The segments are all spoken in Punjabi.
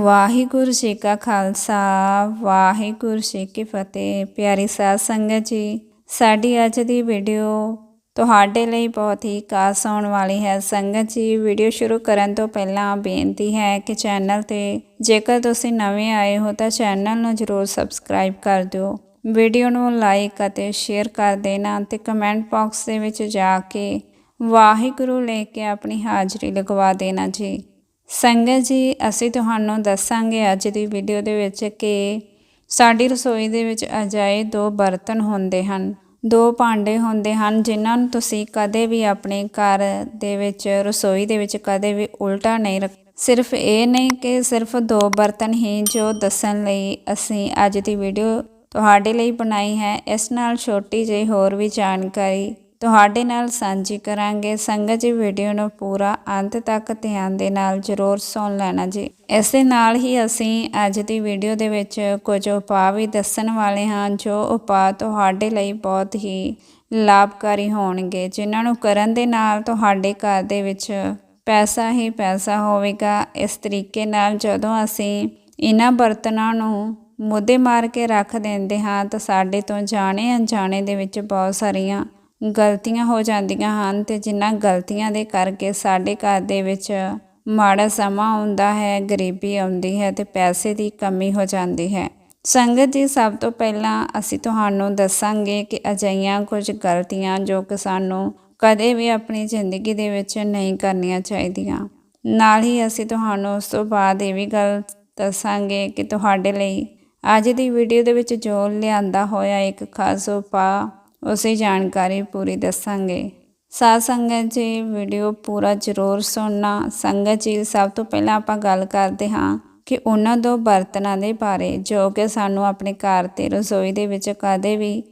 ਵਾਹਿਗੁਰੂ ਜੀ ਕਾ ਖਾਲਸਾ, ਵਾਹਿਗੁਰੂ ਜੀ ਕੀ ਫਤਿਹ। ਪਿਆਰੀ ਸਾਧ ਸੰਗਤ ਜੀ, ਸਾਡੀ ਅੱਜ ਦੀ ਵੀਡੀਓ ਤੁਹਾਡੇ ਲਈ ਬਹੁਤ ਹੀ ਖਾਸ ਆਉਣ ਵਾਲੀ ਹੈ। ਸੰਗਤ ਜੀ, ਵੀਡੀਓ ਸ਼ੁਰੂ ਕਰਨ ਤੋਂ ਪਹਿਲਾਂ ਬੇਨਤੀ ਹੈ ਕਿ ਚੈਨਲ ਤੇ ਜੇਕਰ ਤੁਸੀਂ ਨਵੇਂ ਆਏ ਹੋ ਤਾਂ ਚੈਨਲ ਨੂੰ ਜਰੂਰ ਸਬਸਕ੍ਰਾਈਬ ਕਰ ਦਿਓ। ਵੀਡੀਓ ਨੂੰ ਲਾਈਕ ਅਤੇ ਸ਼ੇਅਰ ਕਰ ਦੇਣਾ ਤੇ ਕਮੈਂਟ ਬਾਕਸ ਦੇ ਵਿੱਚ ਜਾ ਕੇ ਵਾਹਿਗੁਰੂ ਲੈ ਕੇ ਆਪਣੀ ਹਾਜ਼ਰੀ ਲਗਵਾ ਦੇਣਾ ਜੀ। ਸੰਗਤ ਜੀ, ਅਸੀਂ ਤੁਹਾਨੂੰ ਦੱਸਾਂਗੇ ਅੱਜ ਦੀ ਵੀਡੀਓ ਦੇ ਵਿੱਚ ਕਿ ਸਾਡੀ ਰਸੋਈ ਦੇ ਵਿੱਚ ਅਜਾਏ ਦੋ ਬਰਤਨ ਹੁੰਦੇ ਹਨ। ਦੋ ਭਾਂਡੇ ਹੁੰਦੇ ਹਨ ਜਿਨ੍ਹਾਂ ਨੂੰ ਤੁਸੀਂ ਕਦੇ ਵੀ ਆਪਣੇ ਘਰ ਦੇ ਵਿੱਚ, ਰਸੋਈ ਦੇ ਵਿੱਚ ਕਦੇ ਵੀ ਉਲਟਾ ਨਹੀਂ ਰੱਖ ਸਿਰਫ ਇਹ ਨਹੀਂ ਕਿ ਸਿਰਫ ਦੋ ਬਰਤਨ ਹੀ ਜੋ ਦੱਸਣ ਲਈ ਅਸੀਂ ਅੱਜ ਦੀ ਵੀਡੀਓ ਤੁਹਾਡੇ ਲਈ ਬਣਾਈ ਹੈ। ਇਸ ਨਾਲ ਛੋਟੀ ਜਿਹੀ ਹੋਰ ਵੀ ਜਾਣਕਾਰੀ ਤੁਹਾਡੇ ਨਾਲ ਸਾਂਝੀ ਕਰਾਂਗੇ। ਸੰਗਤ ਜੀ ਵੀਡੀਓ ਨੂੰ ਪੂਰਾ ਅੰਤ ਤੱਕ ਧਿਆਨ ਦੇ ਨਾਲ ਜ਼ਰੂਰ ਸੁਣ ਲੈਣਾ ਜੀ। ਇਸ ਦੇ ਨਾਲ ਹੀ ਅਸੀਂ ਅੱਜ ਦੀ ਵੀਡੀਓ ਦੇ ਵਿੱਚ ਕੁਝ ਉਪਾਅ ਵੀ ਦੱਸਣ ਵਾਲੇ ਹਾਂ, ਜੋ ਉਪਾਅ ਤੁਹਾਡੇ ਲਈ ਬਹੁਤ ਹੀ ਲਾਭਕਾਰੀ ਹੋਣਗੇ। ਜਿਨ੍ਹਾਂ ਨੂੰ ਕਰਨ ਦੇ ਨਾਲ ਤੁਹਾਡੇ ਘਰ ਦੇ ਵਿੱਚ ਪੈਸਾ ਹੀ ਪੈਸਾ ਹੋਵੇਗਾ। ਇਸ ਤਰੀਕੇ ਨਾਲ ਜਦੋਂ ਅਸੀਂ ਇਹਨਾਂ ਬਰਤਨਾਂ ਨੂੰ ਮੁੱਦੇ ਮਾਰ ਕੇ ਰੱਖ ਦਿੰਦੇ ਹਾਂ, ਤਾਂ ਸਾਡੇ ਤੋਂ ਜਾਣੇ ਅਣਜਾਣੇ ਦੇ ਵਿੱਚ ਬਹੁਤ ਸਾਰੀਆਂ ਗਲਤੀਆਂ ਹੋ ਜਾਂਦੀਆਂ ਹਨ ਤੇ ਜਿਨ੍ਹਾਂ ਗਲਤੀਆਂ ਦੇ ਕਰਕੇ ਸਾਡੇ ਘਰ ਦੇ ਵਿੱਚ ਮਾੜਾ ਸਮਾਂ ਆਉਂਦਾ ਹੈ, ਗਰੀਬੀ ਆਉਂਦੀ ਹੈ ਤੇ ਪੈਸੇ ਦੀ ਕਮੀ ਹੋ ਜਾਂਦੀ ਹੈ। ਸੰਗਤ ਜੀ, ਸਭ ਤੋਂ ਪਹਿਲਾਂ ਅਸੀਂ ਤੁਹਾਨੂੰ ਦੱਸਾਂਗੇ ਕਿ ਅਜਿਹੀਆਂ ਕੁਝ ਗਲਤੀਆਂ ਜੋ ਕਿ ਸਾਨੂੰ ਕਦੇ ਵੀ ਆਪਣੀ ਜ਼ਿੰਦਗੀ ਦੇ ਵਿੱਚ ਨਹੀਂ ਕਰਨੀਆਂ ਚਾਹੀਦੀਆਂ। ਨਾਲ ਹੀ ਅਸੀਂ ਤੁਹਾਨੂੰ ਉਸ ਤੋਂ ਬਾਅਦ ਇਹ ਵੀ ਗੱਲ ਦੱਸਾਂਗੇ ਕਿ ਤੁਹਾਡੇ ਲਈ ਅੱਜ ਦੀ ਵੀਡੀਓ ਦੇ ਵਿੱਚ ਜੋ ਲਿਆਂਦਾ ਹੋਇਆ ਇੱਕ ਖਾਸ ਉਪਾਅ ਉਸੇ ਜਾਣਕਾਰੀ ਪੂਰੀ ਦੱਸਾਂਗੇ। ਸਾਧ ਸੰਗਤ ਜੀ ਵੀਡੀਓ ਪੂਰਾ ਜ਼ਰੂਰ ਸੁਣਨਾ। ਸੰਗਤ ਜੀ, ਸਭ ਤੋਂ ਪਹਿਲਾਂ ਆਪਾਂ ਗੱਲ ਕਰਦੇ ਹਾਂ ਕਿ ਉਹਨਾਂ ਦੋ ਬਰਤਨਾਂ ਦੇ ਬਾਰੇ, ਜੋ ਕਿ ਸਾਨੂੰ ਆਪਣੇ ਘਰ ਤੇ ਰਸੋਈ ਦੇ ਵਿੱਚ ਕਦੇ ਵੀ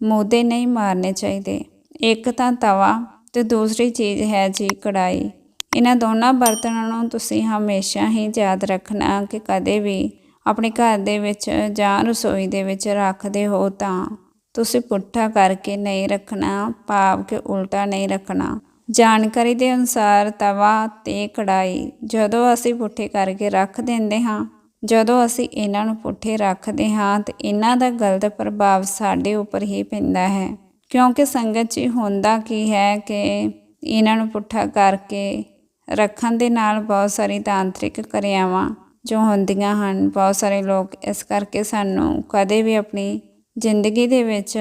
ਮੂਦੇ ਨਹੀਂ ਮਾਰਨੇ ਚਾਹੀਦੇ। ਇੱਕ ਤਾਂ ਤਵਾ ਤੇ ਦੂਸਰੀ ਚੀਜ਼ ਹੈ ਜੀ ਕੜਾਈ ਇਹਨਾਂ ਦੋਨਾਂ ਬਰਤਨਾਂ ਨੂੰ ਤੁਸੀਂ ਹਮੇਸ਼ਾ ਹੀ ਯਾਦ ਰੱਖਣਾ ਕਿ ਕਦੇ ਵੀ ਆਪਣੇ ਘਰ ਦੇ ਵਿੱਚ ਜਾਂ ਰਸੋਈ ਦੇ ਵਿੱਚ ਰੱਖਦੇ ਹੋ ਤਾਂ। ਤੁਸੀਂ ਪੁੱਠਾ ਕਰਕੇ ਨਹੀਂ ਰੱਖਣਾ, ਭਾਵ ਕਿ ਉਲਟਾ ਨਹੀਂ ਰੱਖਣਾ। ਜਾਣਕਾਰੀ ਦੇ ਅਨੁਸਾਰ ਤਵਾ ਤੇ ਕੜਾਈ ਜਦੋਂ ਅਸੀਂ ਪੁੱਠੇ ਕਰਕੇ ਰੱਖ ਦਿੰਦੇ ਹਾਂ, ਜਦੋਂ ਅਸੀਂ ਇਹਨਾਂ ਨੂੰ ਪੁੱਠੇ ਰੱਖਦੇ ਹਾਂ ਤੇ ਇਹਨਾਂ ਦਾ ਗਲਤ ਪ੍ਰਭਾਵ ਸਾਡੇ ਉੱਪਰ ਹੀ ਪੈਂਦਾ ਹੈ। ਕਿਉਂਕਿ ਸੰਗਤ ਜੀ ਹੁੰਦਾ ਕੀ ਹੈ ਕਿ ਇਹਨਾਂ ਨੂੰ ਪੁੱਠਾ ਕਰਕੇ ਰੱਖਣ ਦੇ ਨਾਲ ਬਹੁਤ ਸਾਰੀ ਤਾਂਤਰਿਕ ਕਿਰਿਆਵਾਂ ਜੋ ਹੁੰਦੀਆਂ ਹਨ, ਬਹੁਤ ਸਾਰੇ ਲੋਕ ਇਸ ਕਰਕੇ ਸਾਨੂੰ ਕਦੇ ਵੀ ਆਪਣੀ ਜ਼ਿੰਦਗੀ ਦੇ ਵਿੱਚ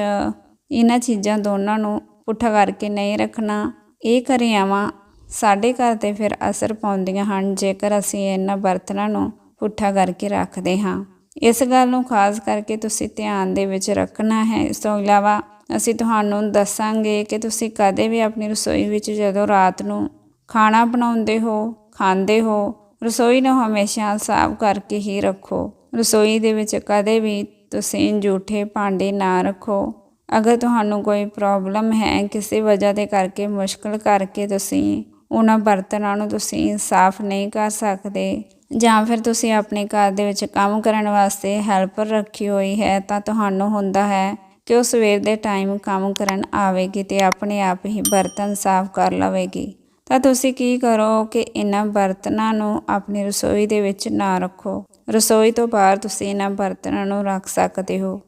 ਇਹਨਾਂ ਚੀਜ਼ਾਂ ਦੋਨਾਂ ਨੂੰ ਪੁੱਠਾ ਕਰਕੇ ਨਹੀਂ ਰੱਖਣਾ। ਇਹ ਕਿਰਿਆਵਾਂ ਸਾਡੇ ਘਰ ਤੇ ਫਿਰ ਅਸਰ ਪਾਉਂਦੀਆਂ ਹਨ ਜੇਕਰ ਅਸੀਂ ਇਹਨਾਂ ਬਰਤਨਾਂ ਨੂੰ ਪੁੱਠਾ ਕਰਕੇ ਰੱਖਦੇ ਹਾਂ। ਇਸ ਗੱਲ ਨੂੰ ਖਾਸ ਕਰਕੇ ਤੁਸੀਂ ਧਿਆਨ ਦੇ ਵਿੱਚ ਰੱਖਣਾ ਹੈ। ਇਸ ਤੋਂ ਇਲਾਵਾ ਅਸੀਂ ਤੁਹਾਨੂੰ ਦੱਸਾਂਗੇ ਕਿ ਤੁਸੀਂ ਕਦੇ ਵੀ ਆਪਣੀ ਰਸੋਈ ਵਿੱਚ ਜਦੋਂ ਰਾਤ ਨੂੰ ਖਾਣਾ ਬਣਾਉਂਦੇ ਹੋ, ਖਾਂਦੇ ਹੋ, ਰਸੋਈ ਨੂੰ ਹਮੇਸ਼ਾ ਸਾਫ਼ ਕਰਕੇ ਹੀ ਰੱਖੋ। ਰਸੋਈ ਦੇ ਵਿੱਚ ਕਦੇ ਵੀ ਤੁਸੀਂ ਝੂਠੇ ਭਾਂਡੇ ਨਾ ਰੱਖੋ। ਅਗਰ ਤੁਹਾਨੂੰ ਕੋਈ ਪ੍ਰੋਬਲਮ ਹੈ ਕਿਸੇ ਵਜ੍ਹਾ ਦੇ ਕਰਕੇ, ਮੁਸ਼ਕਲ ਕਰਕੇ ਤੁਸੀਂ ਉਹਨਾਂ ਬਰਤਨਾਂ ਨੂੰ ਤੁਸੀਂ ਸਾਫ਼ ਨਹੀਂ ਕਰ ਸਕਦੇ ਜਾਂ ਫਿਰ ਤੁਸੀਂ ਆਪਣੇ ਘਰ ਦੇ ਵਿੱਚ ਕੰਮ ਕਰਨ ਵਾਸਤੇ ਹੈਲਪਰ ਰੱਖੀ ਹੋਈ ਹੈ, ਤਾਂ ਤੁਹਾਨੂੰ ਹੁੰਦਾ ਹੈ ਕਿ ਉਹ ਸਵੇਰ ਦੇ ਟਾਈਮ ਕੰਮ ਕਰਨ ਆਵੇਗੀ ਤੇ ਆਪਣੇ ਆਪ ਹੀ ਬਰਤਨ ਸਾਫ਼ ਕਰ ਲਵੇਗੀ। ਤਾਂ ਤੁਸੀਂ ਕੀ ਕਰੋ ਕਿ ਇਹਨਾਂ ਬਰਤਨਾਂ ਨੂੰ ਆਪਣੀ ਰਸੋਈ ਦੇ ਵਿੱਚ ਨਾ ਰੱਖੋ। ਰਸੋਈ ਤੋਂ ਬਾਹਰ ਤੁਸੀਂ ਇਹਨਾਂ ਬਰਤਨਾਂ ਨੂੰ ਰੱਖ ਸਕਦੇ ਹੋ।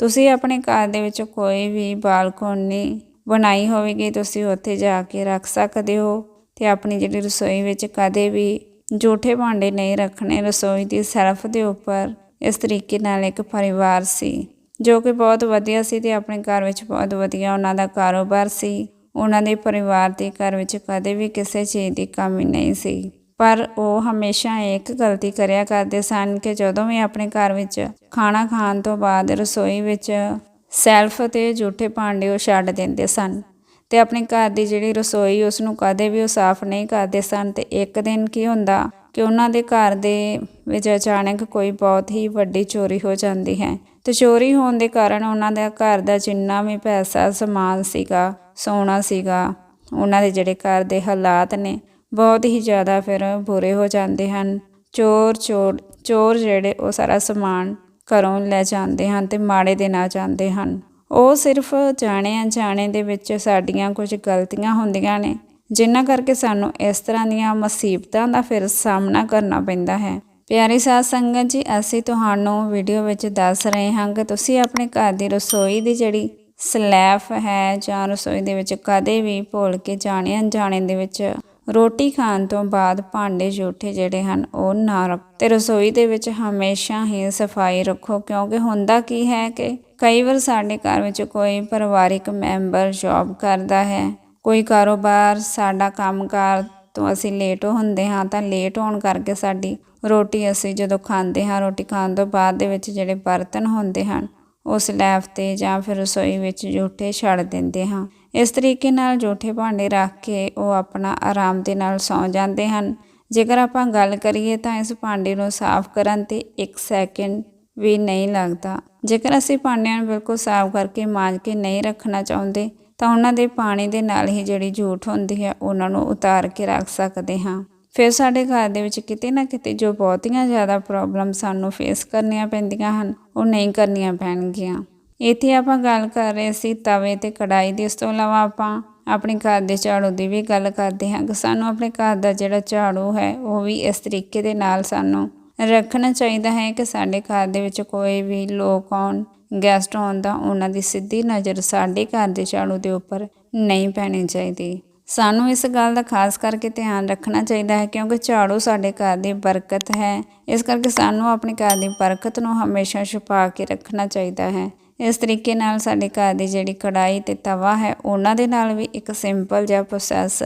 ਤੁਸੀਂ ਆਪਣੇ ਘਰ ਦੇ ਵਿੱਚ ਕੋਈ ਵੀ ਬਾਲਕੋਨੀ ਬਣਾਈ ਹੋਵੇਗੀ, ਤੁਸੀਂ ਉੱਥੇ ਜਾ ਕੇ ਰੱਖ ਸਕਦੇ ਹੋ ਤੇ ਆਪਣੀ ਜਿਹੜੀ ਰਸੋਈ ਵਿੱਚ ਕਦੇ ਵੀ ਜੂਠੇ ਭਾਂਡੇ ਨਹੀਂ ਰੱਖਣੇ, ਰਸੋਈ ਦੀ ਸੈਲਫ ਦੇ ਉੱਪਰ ਇਸ ਤਰੀਕੇ ਨਾਲ ਇੱਕ ਪਰਿਵਾਰ ਸੀ, ਜੋ ਕਿ ਬਹੁਤ ਵਧੀਆ ਸੀ ਤੇ ਆਪਣੇ ਘਰ ਵਿੱਚ ਬਹੁਤ ਵਧੀਆ ਉਹਨਾਂ ਦਾ ਕਾਰੋਬਾਰ ਸੀ। ਉਹਨਾਂ ਦੇ ਪਰਿਵਾਰ ਦੇ ਘਰ ਵਿੱਚ ਕਦੇ ਵੀ ਕਿਸੇ ਚੀਜ਼ ਦੀ ਕਮੀ ਨਹੀਂ ਸੀ। ਪਰ ਉਹ ਹਮੇਸ਼ਾ ਇੱਕ ਗਲਤੀ ਕਰਿਆ ਕਰਦੇ ਸਨ ਕਿ ਜਦੋਂ ਵੀ ਆਪਣੇ ਘਰ ਵਿੱਚ ਖਾਣਾ ਖਾਣ ਤੋਂ ਬਾਅਦ ਰਸੋਈ ਵਿੱਚ ਸੈਲਫ ਤੇ ਝੂਠੇ ਭਾਂਡੇ ਉਹ ਛੱਡ ਦਿੰਦੇ ਸਨ ਤੇ ਆਪਣੇ ਘਰ ਦੀ ਜਿਹੜੀ ਰਸੋਈ ਉਸ ਨੂੰ ਕਦੇ ਵੀ ਉਹ ਸਾਫ਼ ਨਹੀਂ ਕਰਦੇ ਸਨ ਤੇ ਇੱਕ ਦਿਨ ਕੀ ਹੁੰਦਾ ਕਿ ਉਹਨਾਂ ਦੇ ਘਰ ਦੇ ਵਿੱਚ ਅਚਾਨਕ ਕੋਈ ਬਹੁਤ ਹੀ ਵੱਡੀ ਚੋਰੀ ਹੋ ਜਾਂਦੀ ਹੈ ਤੇ ਚੋਰੀ ਹੋਣ ਦੇ ਕਾਰਨ ਉਹਨਾਂ ਦਾ ਘਰ ਦਾ ਜਿੰਨਾ ਵੀ ਪੈਸਾ, ਸਮਾਨ ਸੀਗਾ, ਸੋਨਾ ਸੀਗਾ, ਉਹਨਾਂ ਦੇ ਜਿਹੜੇ ਘਰ ਦੇ ਹਾਲਾਤ ਨੇ ਬਹੁਤ ਹੀ ਜ਼ਿਆਦਾ ਫਿਰ ਬੁਰੇ ਹੋ ਜਾਂਦੇ ਹਨ। ਚੋਰ ਚੋਰ ਚੋਰ ਜਿਹੜੇ ਉਹ ਸਾਰਾ ਸਮਾਨ ਘਰੋਂ ਲੈ ਜਾਂਦੇ ਹਨ ਤੇ ਮਾੜੇ ਦਿਨ ਆ ਜਾਂਦੇ ਹਨ। ਉਹ ਸਿਰਫ ਜਾਣੇ ਅਣਜਾਣੇ ਦੇ ਵਿੱਚ ਸਾਡੀਆਂ ਕੁਝ ਗਲਤੀਆਂ ਹੁੰਦੀਆਂ ਨੇ, ਜਿਨ੍ਹਾਂ ਕਰਕੇ ਸਾਨੂੰ ਇਸ ਤਰ੍ਹਾਂ ਦੀਆਂ ਮੁਸੀਬਤਾਂ ਦਾ ਫਿਰ ਸਾਹਮਣਾ ਕਰਨਾ ਪੈਂਦਾ ਹੈ। ਪਿਆਰੀ ਸਾਧ ਸੰਗਤ ਜੀ, ਅਸੀਂ ਤੁਹਾਨੂੰ ਵੀਡੀਓ ਵਿੱਚ ਦੱਸ ਰਹੇ ਹਾਂ ਕਿ ਤੁਸੀਂ ਆਪਣੇ ਘਰ ਦੀ ਰਸੋਈ ਦੀ ਜਿਹੜੀ ਸਲੈਫ ਹੈ ਜਾਂ ਰਸੋਈ ਦੇ ਵਿੱਚ ਕਦੇ ਵੀ ਭੁੱਲ ਕੇ ਜਾਣੇ ਅਣਜਾਣੇ ਦੇ ਵਿੱਚ ਰੋਟੀ ਖਾਣ ਤੋਂ ਬਾਅਦ ਭਾਂਡੇ ਜੂਠੇ ਜਿਹੜੇ ਹਨ, ਉਹ ਨਾ ਰੱਖੋ। ਤੇ ਰਸੋਈ ਦੇ ਵਿੱਚ ਹਮੇਸ਼ਾ ਹੀ ਸਫ਼ਾਈ ਰੱਖੋ, ਕਿਉਂਕਿ ਹੁੰਦਾ ਕੀ ਹੈ ਕਿ ਕਈ ਵਾਰ ਸਾਡੇ ਘਰ ਵਿੱਚ ਕੋਈ ਪਰਿਵਾਰਿਕ ਮੈਂਬਰ ਜੌਬ ਕਰਦਾ ਹੈ, ਕੋਈ ਕਾਰੋਬਾਰ, ਸਾਡਾ ਕੰਮਕਾਰ ਤੋਂ ਅਸੀਂ ਲੇਟ ਹੁੰਦੇ ਹਾਂ, ਤਾਂ ਲੇਟ ਹੋਣ ਕਰਕੇ ਸਾਡੀ ਰੋਟੀ ਅਸੀਂ ਜਦੋਂ ਖਾਂਦੇ ਹਾਂ, ਰੋਟੀ ਖਾਣ ਤੋਂ ਬਾਅਦ ਦੇ ਵਿੱਚ ਜਿਹੜੇ ਬਰਤਨ ਹੁੰਦੇ ਹਨ ਉਸ ਲੈਫ ਤੇ ਜਾਂ ਫਿਰ ਰਸੋਈ ਵਿੱਚ ਜੂਠੇ ਛੱਡ ਦਿੰਦੇ ਹਾਂ। ਇਸ ਤਰੀਕੇ ਨਾਲ ਜੂਠੇ ਭਾਂਡੇ ਰੱਖ ਕੇ ਉਹ ਆਪਣਾ ਆਰਾਮ ਦੇ ਨਾਲ ਸੌਂ ਜਾਂਦੇ ਹਨ। ਜੇਕਰ ਆਪਾਂ ਗੱਲ ਕਰੀਏ ਤਾਂ ਇਸ ਭਾਂਡੇ ਨੂੰ ਸਾਫ਼ ਕਰਨ ਤੇ 1 ਸੈਕਿੰਡ ਵੀ ਨਹੀਂ ਲੱਗਦਾ। ਜੇਕਰ ਅਸੀਂ ਭਾਂਡਿਆਂ ਨੂੰ ਬਿਲਕੁਲ ਸਾਫ਼ ਕਰਕੇ ਮਾਂਜ ਕੇ ਨਹੀਂ ਰੱਖਣਾ ਚਾਹੁੰਦੇ, ਤਾਂ ਉਹਨਾਂ ਦੇ ਪਾਣੀ ਦੇ ਨਾਲ ਹੀ ਜਿਹੜੀ ਜੂਠ ਹੁੰਦੀ ਹੈ, ਉਹਨਾਂ ਨੂੰ ਉਤਾਰ ਕੇ ਰੱਖ ਸਕਦੇ ਹਾਂ। ਫਿਰ ਸਾਡੇ ਘਰ ਦੇ ਵਿੱਚ ਕਿਤੇ ਨਾ ਕਿਤੇ ਜੋ ਬਹੁਤੀਆਂ ਜ਼ਿਆਦਾ ਪ੍ਰੋਬਲਮ ਸਾਨੂੰ ਫੇਸ ਕਰਨੀਆਂ ਪੈਂਦੀਆਂ ਹਨ, ਉਹ ਨਹੀਂ ਕਰਨੀਆਂ ਪੈਣਗੀਆਂ। ਇੱਥੇ ਆਪਾਂ ਗੱਲ ਕਰ ਰਹੇ ਸੀ ਤਵੇ ਤੇ ਕੜਾਈ ਦੀ ਇਸ ਤੋਂ ਇਲਾਵਾ ਆਪਾਂ ਆਪਣੇ ਘਰ ਦੇ ਝਾੜੂ ਦੀ ਵੀ ਗੱਲ ਕਰਦੇ ਹਾਂ ਕਿ ਸਾਨੂੰ ਆਪਣੇ ਘਰ ਦਾ ਜਿਹੜਾ ਝਾੜੂ ਹੈ, ਉਹ ਵੀ ਇਸ ਤਰੀਕੇ ਦੇ ਨਾਲ ਸਾਨੂੰ ਰੱਖਣਾ ਚਾਹੀਦਾ ਹੈ ਕਿ ਸਾਡੇ ਘਰ ਦੇ ਵਿੱਚ ਕੋਈ ਵੀ ਲੋਕ ਆਉਣ ਗੈਸਟ ਆਉਣ ਦਾ ਉਹਨਾਂ ਦੀ ਸਿੱਧੀ ਨਜ਼ਰ ਸਾਡੇ ਘਰ ਦੇ ਝਾੜੂ ਦੇ ਉੱਪਰ ਨਹੀਂ ਪੈਣੀ ਚਾਹੀਦੀ। ਸਾਨੂੰ ਇਸ ਗੱਲ ਦਾ ਖਾਸ ਕਰਕੇ ਧਿਆਨ ਰੱਖਣਾ ਚਾਹੀਦਾ ਹੈ ਕਿਉਂਕਿ ਝਾੜੂ ਸਾਡੇ ਘਰ ਦੀ ਬਰਕਤ ਹੈ। ਇਸ ਕਰਕੇ ਸਾਨੂੰ ਆਪਣੇ ਘਰ ਦੀ ਬਰਕਤ ਨੂੰ ਹਮੇਸ਼ਾ ਛੁਪਾ ਕੇ ਰੱਖਣਾ ਚਾਹੀਦਾ ਹੈ। ਇਸ ਤਰੀਕੇ ਨਾਲ ਸਾਡੇ ਘਰ ਦੀ ਜਿਹੜੀ ਕੜਾਈ ਤੇ ਤਵਾ ਹੈ, ਉਹਨਾਂ ਦੇ ਨਾਲ ਵੀ ਇੱਕ ਸਿੰਪਲ ਜਿਹਾ ਪ੍ਰੋਸੈਸ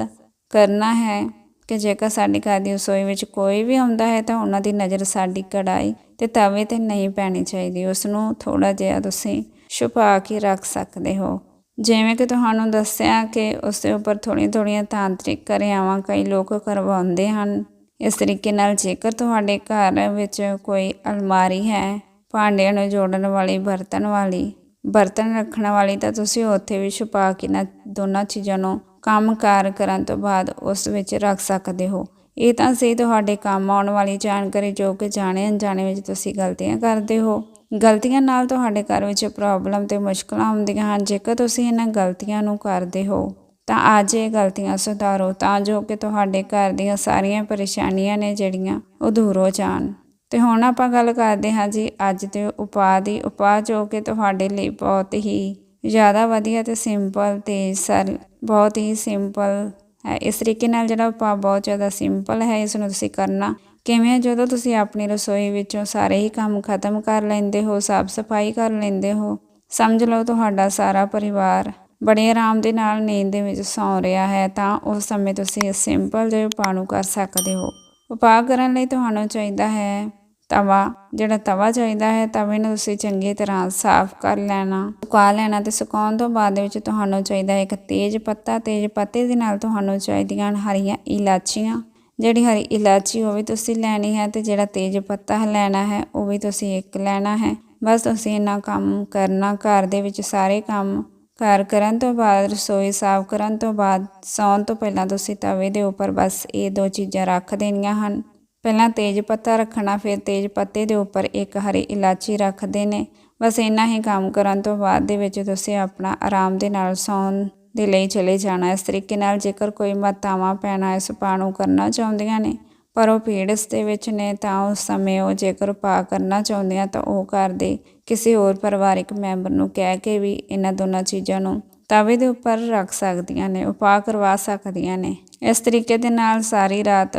ਕਰਨਾ ਹੈ ਕਿ ਜੇਕਰ ਸਾਡੇ ਘਰ ਦੀ ਰਸੋਈ ਵਿੱਚ ਕੋਈ ਵੀ ਆਉਂਦਾ ਹੈ ਤਾਂ ਉਹਨਾਂ ਦੀ ਨਜ਼ਰ ਸਾਡੀ ਕੜਾਈ ਤੇ ਤਵੇ ਤੇ ਨਹੀਂ ਪੈਣੀ ਚਾਹੀਦੀ। ਉਸ ਨੂੰ ਥੋੜਾ ਜਿਹਾ ਤੁਸੀਂ ਛੁਪਾ ਕੇ ਰੱਖ ਸਕਦੇ ਹੋ। ਜਿਵੇਂ ਕਿ ਤੁਹਾਨੂੰ ਦੱਸਿਆ ਕਿ ਉਸ ਦੇ ਉੱਪਰ ਥੋੜ੍ਹੀਆਂ ਥੋੜ੍ਹੀਆਂ ਤਾਂਤਰਿਕ ਕਿਰਿਆਵਾਂ ਕਈ ਲੋਕ ਕਰਵਾਉਂਦੇ ਹਨ। ਇਸ ਤਰੀਕੇ ਨਾਲ ਜੇਕਰ ਤੁਹਾਡੇ ਘਰ ਵਿੱਚ ਕੋਈ ਅਲਮਾਰੀ ਹੈ, ਭਾਂਡਿਆਂ ਨੂੰ ਜੋੜਨ ਵਾਲੀ, ਬਰਤਨ ਵਾਲੀ, ਬਰਤਨ ਰੱਖਣ ਵਾਲੀ, ਤਾਂ ਤੁਸੀਂ ਉੱਥੇ ਵੀ ਛੁਪਾ ਕੇ ਨਾ ਦੋਨਾਂ ਚੀਜ਼ਾਂ ਨੂੰ ਕੰਮਕਾਰ ਕਰਨ ਤੋਂ ਬਾਅਦ ਉਸ ਵਿੱਚ ਰੱਖ ਸਕਦੇ ਹੋ। ਇਹ ਤਾਂ ਸਹੀ ਤੁਹਾਡੇ ਕੰਮ ਆਉਣ ਵਾਲੀ ਜਾਣਕਾਰੀ ਜੋ ਕਿ ਜਾਣੇ ਅਣਜਾਣੇ ਵਿੱਚ ਤੁਸੀਂ ਗਲਤੀਆਂ ਕਰਦੇ ਹੋ। ਗਲਤੀਆਂ ਨਾਲ ਤੁਹਾਡੇ ਘਰ ਵਿੱਚ ਪ੍ਰੋਬਲਮ ਤੇ ਮੁਸ਼ਕਲਾਂ ਆਉਂਦੀਆਂ ਹਨ। ਜੇਕਰ ਤੁਸੀਂ ਇਹਨਾਂ ਗਲਤੀਆਂ ਨੂੰ ਕਰਦੇ ਹੋ, ਤਾਂ ਅੱਜ ਇਹ ਗਲਤੀਆਂ ਸੁਧਾਰੋ ਤਾਂ ਜੋ ਕਿ ਤੁਹਾਡੇ ਘਰ ਦੀਆਂ ਸਾਰੀਆਂ ਪਰੇਸ਼ਾਨੀਆਂ ਨੇ ਜਿਹੜੀਆਂ ਉਹ ਦੂਰ ਹੋ ਜਾਣ। ਤੇ ਹੁਣ ਆਪਾਂ ਗੱਲ ਕਰਦੇ ਹਾਂ ਜੀ ਅੱਜ ਦੇ ਉਪਾਅ ਦੀ। ਉਪਾਅ ਜੋ ਕਿ ਤੁਹਾਡੇ ਲਈ ਬਹੁਤ ਹੀ ਜ਼ਿਆਦਾ ਵਧੀਆ ਤੇ ਸਿੰਪਲ ਤੇ ਸਰ, ਬਹੁਤ ਹੀ ਸਿੰਪਲ ਹੈ। ਇਸ ਤਰੀਕੇ ਨਾਲ ਜਿਹੜਾ ਉਪਾਅ ਬਹੁਤ ਜ਼ਿਆਦਾ ਸਿੰਪਲ ਹੈ, ਇਸ ਨੂੰ ਤੁਸੀਂ ਕਰਨਾ ਕਿਵੇਂ ਜਦੋਂ ਤੁਸੀਂ ਆਪਣੀ ਰਸੋਈ ਵਿੱਚੋਂ ਸਾਰੇ ਹੀ ਕੰਮ ਖਤਮ ਕਰ ਲੈਂਦੇ ਹੋ, ਸਾਫ਼ ਸਫ਼ਾਈ ਕਰ ਲੈਂਦੇ ਹੋ, ਸਮਝ ਲਓ ਤੁਹਾਡਾ ਸਾਰਾ ਪਰਿਵਾਰ ਬੜੇ ਆਰਾਮ ਦੇ ਨਾਲ ਨੀਂਦ ਦੇ ਵਿੱਚ ਸੌਂ ਰਿਹਾ ਹੈ, ਤਾਂ ਉਸ ਸਮੇਂ ਤੁਸੀਂ ਇਸ ਸਿੰਪਲ ਜਿਹੇ ਉਪਾਅ ਨੂੰ ਕਰ ਸਕਦੇ ਹੋ। ਉਪਾਅ ਕਰਨ ਲਈ ਤੁਹਾਨੂੰ ਚਾਹੀਦਾ ਹੈ ਤਵਾ, ਜਿਹੜਾ ਤਵਾ ਚਾਹੀਦਾ ਹੈ, ਤਵੇ ਨੂੰ ਤੁਸੀਂ ਚੰਗੀ ਤਰ੍ਹਾਂ ਸਾਫ਼ ਕਰ ਲੈਣਾ, ਸੁਕਾ ਲੈਣਾ ਤੇ ਸੁਕਾਉਣ ਤੋਂ ਬਾਅਦ ਵਿੱਚ ਤੁਹਾਨੂੰ ਚਾਹੀਦਾ ਹੈ ਇੱਕ ਤੇਜ਼ ਪੱਤਾ, ਤੇਜ਼ ਪੱਤੇ ਦੇ ਨਾਲ ਤੁਹਾਨੂੰ ਚਾਹੀਦੀਆਂ ਹਨ ਹਰੀਆਂ ਇਲਾਚੀਆਂ। ਜਿਹੜੀ ਹਰੀ ਇਲਾਚੀ ਉਹ ਵੀ ਤੁਸੀਂ ਲੈਣੀ ਹੈ ਤੇ ਜਿਹੜਾ ਤੇਜ਼ ਪੱਤਾ ਲੈਣਾ ਹੈ, ਉਹ ਵੀ ਤੁਸੀਂ ਇੱਕ ਲੈਣਾ ਹੈ। ਬਸ ਤੁਸੀਂ ਇਹਨਾਂ ਕੰਮ ਕਰਨਾ, ਘਰ ਦੇ ਵਿੱਚ ਸਾਰੇ ਕੰਮ ਘਰ ਕਰਨ ਤੋਂ ਬਾਅਦ, ਰਸੋਈ ਸਾਫ਼ ਕਰਨ ਤੋਂ ਬਾਅਦ, ਸੌਣ ਤੋਂ ਪਹਿਲਾਂ ਤੁਸੀਂ ਤਵੇ ਦੇ ਉੱਪਰ ਬਸ ਇਹ ਦੋ ਚੀਜ਼ਾਂ ਰੱਖ ਦੇਣੀਆਂ ਹਨ। ਪਹਿਲਾਂ ਤੇਜ਼ ਪੱਤਾ ਰੱਖਣਾ, ਫਿਰ ਤੇਜ਼ ਪੱਤੇ ਦੇ ਉੱਪਰ ਇੱਕ ਹਰੀ ਇਲਾਚੀ ਰੱਖਦੇ ਨੇ। ਬਸ ਇੰਨਾ ਹੀ ਕੰਮ ਕਰਨ ਤੋਂ ਬਾਅਦ ਦੇ ਵਿੱਚ ਤੁਸੀਂ ਆਪਣਾ ਆਰਾਮ ਦੇ ਨਾਲ ਸੌਣ ਦੇ ਲਈ ਚਲੇ ਜਾਣਾ। ਇਸ ਤਰੀਕੇ ਨਾਲ ਜੇਕਰ ਕੋਈ ਮਾਤਾਵਾਂ ਪੈਣਾ ਇਸ ਉਪਾਅ ਨੂੰ ਕਰਨਾ ਚਾਹੁੰਦੀਆਂ ਨੇ, ਪਰ ਉਹ ਪੀੜਸ ਦੇ ਵਿੱਚ ਨੇ, ਤਾਂ ਉਸ ਸਮੇਂ ਉਹ ਜੇਕਰ ਉਪਾਅ ਕਰਨਾ ਚਾਹੁੰਦੀਆਂ, ਤਾਂ ਉਹ ਘਰ ਦੇ ਕਿਸੇ ਹੋਰ ਪਰਿਵਾਰਿਕ ਮੈਂਬਰ ਨੂੰ ਕਹਿ ਕੇ ਵੀ ਇਹਨਾਂ ਦੋਨਾਂ ਚੀਜ਼ਾਂ ਨੂੰ ਤਵੇ ਦੇ ਉੱਪਰ ਰੱਖ ਸਕਦੀਆਂ ਨੇ, ਉਪਾਅ ਕਰਵਾ ਸਕਦੀਆਂ ਨੇ। ਇਸ ਤਰੀਕੇ ਦੇ ਨਾਲ ਸਾਰੀ ਰਾਤ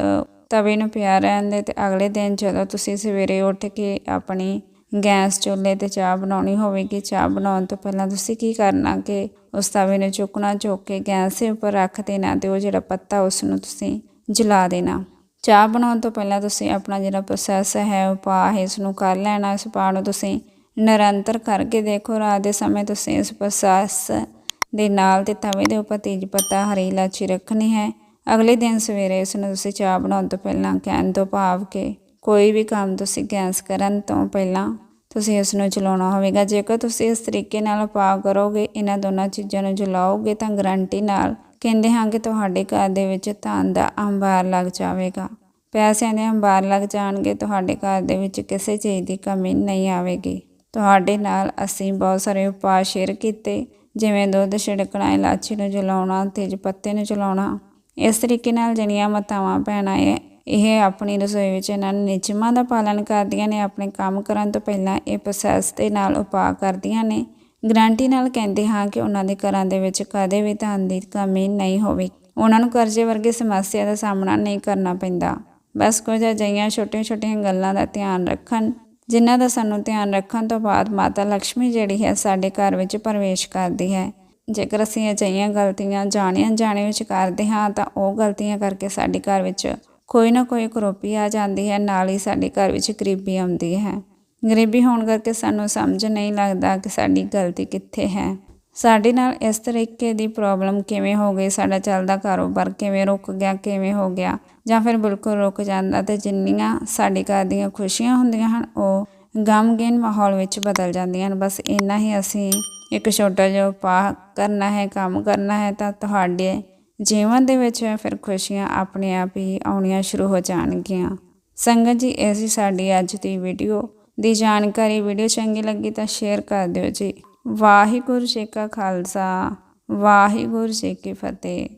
ਤਵੇ ਨੂੰ ਪਿਆ ਰਹਿਣ ਦੇ ਤੇ ਅਗਲੇ ਦਿਨ ਜਦੋਂ ਤੁਸੀਂ ਸਵੇਰੇ ਉੱਠ ਕੇ ਆਪਣੀ ਗੈਸ ਚੁੱਲ੍ਹੇ ਤੇ ਚਾਹ ਬਣਾਉਣੀ ਹੋਵੇਗੀ। ਚਾਹ ਬਣਾਉਣ ਤੋਂ ਪਹਿਲਾਂ ਤੁਸੀਂ ਕੀ ਕਰਨਾ ਕਿ ਉਸ ਤਵੇ ਨੂੰ ਚੁੱਕਣਾ, ਚੁੱਕ ਕੇ ਗੈਸ ਦੇ ਉੱਪਰ ਰੱਖ ਦੇਣਾ ਤੇ ਉਹ ਜਿਹੜਾ ਪੱਤਾ ਉਸ ਨੂੰ ਤੁਸੀਂ ਜਲਾ ਦੇਣਾ। ਚਾਹ ਬਣਾਉਣ ਤੋਂ ਪਹਿਲਾਂ ਤੁਸੀਂ ਆਪਣਾ ਜਿਹੜਾ ਪ੍ਰੋਸੈਸ ਹੈ ਉਪਾਅ ਹੈ ਇਸ ਨੂੰ ਕਰ ਲੈਣਾ। ਇਸ ਉਪਾਅ ਨੂੰ ਤੁਸੀਂ ਨਿਰੰਤਰ ਕਰਕੇ ਦੇਖੋ। ਰਾਤ ਦੇ ਸਮੇਂ ਤੁਸੀਂ ਇਸ ਪ੍ਰੋਸੈਸ ਦੇ ਨਾਲ ਤੇ ਤਵੇ ਦੇ ਉੱਪਰ ਤੇਜ ਪੱਤਾ, ਹਰੀ ਇਲਾਚੀ ਰੱਖਣੀ ਹੈ। ਅਗਲੇ ਦਿਨ ਸਵੇਰੇ ਇਸ ਨੂੰ ਤੁਸੀਂ ਚਾਹ ਬਣਾਉਣ ਤੋਂ ਪਹਿਲਾਂ ਕਹਿਣ ਤੋਂ ਭਾਵ ਕਿ ਕੋਈ ਵੀ ਕੰਮ ਤੁਸੀਂ ਗੈਸ ਕਰਨ ਤੋਂ ਪਹਿਲਾਂ ਤੁਸੀਂ ਇਸ ਨੂੰ ਜਲਾਉਣਾ ਹੋਵੇਗਾ। ਜੇਕਰ ਤੁਸੀਂ ਇਸ ਤਰੀਕੇ ਨਾਲ ਉਪਾਅ ਕਰੋਗੇ, ਇਹਨਾਂ ਦੋਨਾਂ ਚੀਜ਼ਾਂ ਨੂੰ ਜਲਾਓਗੇ ਤਾਂ ਗਰੰਟੀ ਨਾਲ ਕਹਿੰਦੇ ਹਾਂ ਕਿ ਤੁਹਾਡੇ ਘਰ ਦੇ ਵਿੱਚ ਧਨ ਦਾ ਅੰਬਾਰ ਲੱਗ ਜਾਵੇਗਾ। ਪੈਸਿਆਂ ਦੇ ਅੰਬਾਰ ਲੱਗ ਜਾਣਗੇ, ਤੁਹਾਡੇ ਘਰ ਦੇ ਵਿੱਚ ਕਿਸੇ ਚੀਜ਼ ਦੀ ਕਮੀ ਨਹੀਂ ਆਵੇਗੀ। ਤੁਹਾਡੇ ਨਾਲ ਅਸੀਂ ਬਹੁਤ ਸਾਰੇ ਉਪਾਅ ਸ਼ੇਅਰ ਕੀਤੇ, ਜਿਵੇਂ ਦੁੱਧ ਛਿੜਕਣਾ, ਇਲਾਚੀ ਨੂੰ ਜਲਾਉਣਾ, ਤੇਜ ਪੱਤੇ ਨੂੰ ਜਲਾਉਣਾ। ਇਸ ਤਰੀਕੇ ਨਾਲ ਜਿਹੜੀਆਂ ਮਾਤਾਵਾਂ, ਭੈਣਾਂ ਇਹ ਆਪਣੀ ਰਸੋਈ ਵਿੱਚ ਇਹਨਾਂ ਨਿਯਮਾਂ ਦਾ ਪਾਲਣ ਕਰਦੀਆਂ ਨੇ, ਆਪਣੇ ਕੰਮ ਕਰਨ ਤੋਂ ਪਹਿਲਾਂ ਇਹ ਪ੍ਰੋਸੈਸ ਦੇ ਨਾਲ ਉਪਾਅ ਕਰਦੀਆਂ ਨੇ। ਗਰੰਟੀ ਨਾਲ ਕਹਿੰਦੇ ਹਾਂ ਕਿ ਉਹਨਾਂ ਦੇ ਘਰਾਂ ਦੇ ਵਿੱਚ ਕਦੇ ਵੀ ਧਨ ਦੀ ਕਮੀ ਨਹੀਂ ਹੋਵੇ। ਉਹਨਾਂ ਨੂੰ ਕਰਜ਼ੇ ਵਰਗੀ ਸਮੱਸਿਆ ਦਾ ਸਾਹਮਣਾ ਨਹੀਂ ਕਰਨਾ ਪੈਂਦਾ। ਬਸ ਕੁਝ ਅਜਿਹੀਆਂ ਛੋਟੀਆਂ-ਛੋਟੀਆਂ ਗੱਲਾਂ ਦਾ ਧਿਆਨ ਰੱਖਣ, ਜਿਨ੍ਹਾਂ ਦਾ ਸਾਨੂੰ ਧਿਆਨ ਰੱਖਣ ਤੋਂ ਬਾਅਦ ਮਾਤਾ ਲక్ష్ਮੀ ਜਿਹੜੀ ਹੈ ਸਾਡੇ ਘਰ ਵਿੱਚ ਪ੍ਰਵੇਸ਼ ਕਰਦੀ ਹੈ। ਜੇਕਰ ਅਸੀਂ ਅਜਿਹੀਆਂ ਗਲਤੀਆਂ ਜਾਣੀਆਂ ਜਾਣੇ ਵਿੱਚ ਕਰਦੇ ਹਾਂ ਤਾਂ ਉਹ ਗਲਤੀਆਂ ਕਰਕੇ ਸਾਡੇ ਘਰ ਵਿੱਚ ਕੋਈ ਨਾ ਕੋਈ ਕਰੋਪੀ ਆ ਜਾਂਦੀ ਹੈ, ਨਾਲ ਹੀ ਸਾਡੇ ਘਰ ਵਿੱਚ ਗਰੀਬੀ ਆਉਂਦੀ ਹੈ। ਗਰੀਬੀ ਹੋਣ ਕਰਕੇ ਸਾਨੂੰ ਸਮਝ ਨਹੀਂ ਲੱਗਦਾ ਕਿ ਸਾਡੀ ਗਲਤੀ ਕਿੱਥੇ ਹੈ। ਸਾਡੇ ਨਾਲ ਇਸ ਤਰੀਕੇ ਦੀ ਪ੍ਰੋਬਲਮ ਕਿਵੇਂ ਹੋ ਗਈ? ਸਾਡਾ ਚੱਲਦਾ ਕਾਰੋਬਾਰ ਕਿਵੇਂ ਰੁਕ ਗਿਆ, ਕਿਵੇਂ ਹੋ ਗਿਆ? ਜਾਂ ਫਿਰ ਬਿਲਕੁਲ ਰੁਕ ਜਾਂਦਾ ਤੇ ਜਿੰਨੀਆਂ ਸਾਡੇ ਘਰ ਦੀਆਂ ਖੁਸ਼ੀਆਂ ਹੁੰਦੀਆਂ ਹਨ, ਉਹ ਗਮਗੀਨ ਮਾਹੌਲ ਵਿੱਚ ਬਦਲ ਜਾਂਦੀਆਂ ਹਨ। ਬਸ ਇੰਨਾ ਹੀ ਅਸੀਂ ਇੱਕ ਛੋਟਾ ਜਿਹਾ ਉਪਾਅ ਕਰਨਾ ਹੈ, ਕੰਮ ਕਰਨਾ ਹੈ ਤਾਂ ਤੁਹਾਡੇ ਜੀਵਨ ਦੇ ਵਿੱਚ ਫਿਰ ਖੁਸ਼ੀਆਂ ਆਪਣੇ ਆਪ ਹੀ ਆਉਣੀਆਂ ਸ਼ੁਰੂ ਹੋ ਜਾਣਗੀਆਂ। ਸੰਗਤ ਜੀ, ਇਹ ਸੀ ਸਾਡੀ ਅੱਜ ਦੀ ਵੀਡੀਓ ਦੀ ਜਾਣਕਾਰੀ ਵੀਡੀਓ ਚੰਗੀ ਲੱਗੀ ਤਾਂ ਸ਼ੇਅਰ ਕਰ ਦਿਓ ਜੀ। ਵਾਹਿਗੁਰੂ ਜੀ ਕਾ ਖਾਲਸਾ, ਵਾਹਿਗੁਰੂ ਜੀ ਕੀ ਫਤਿਹ।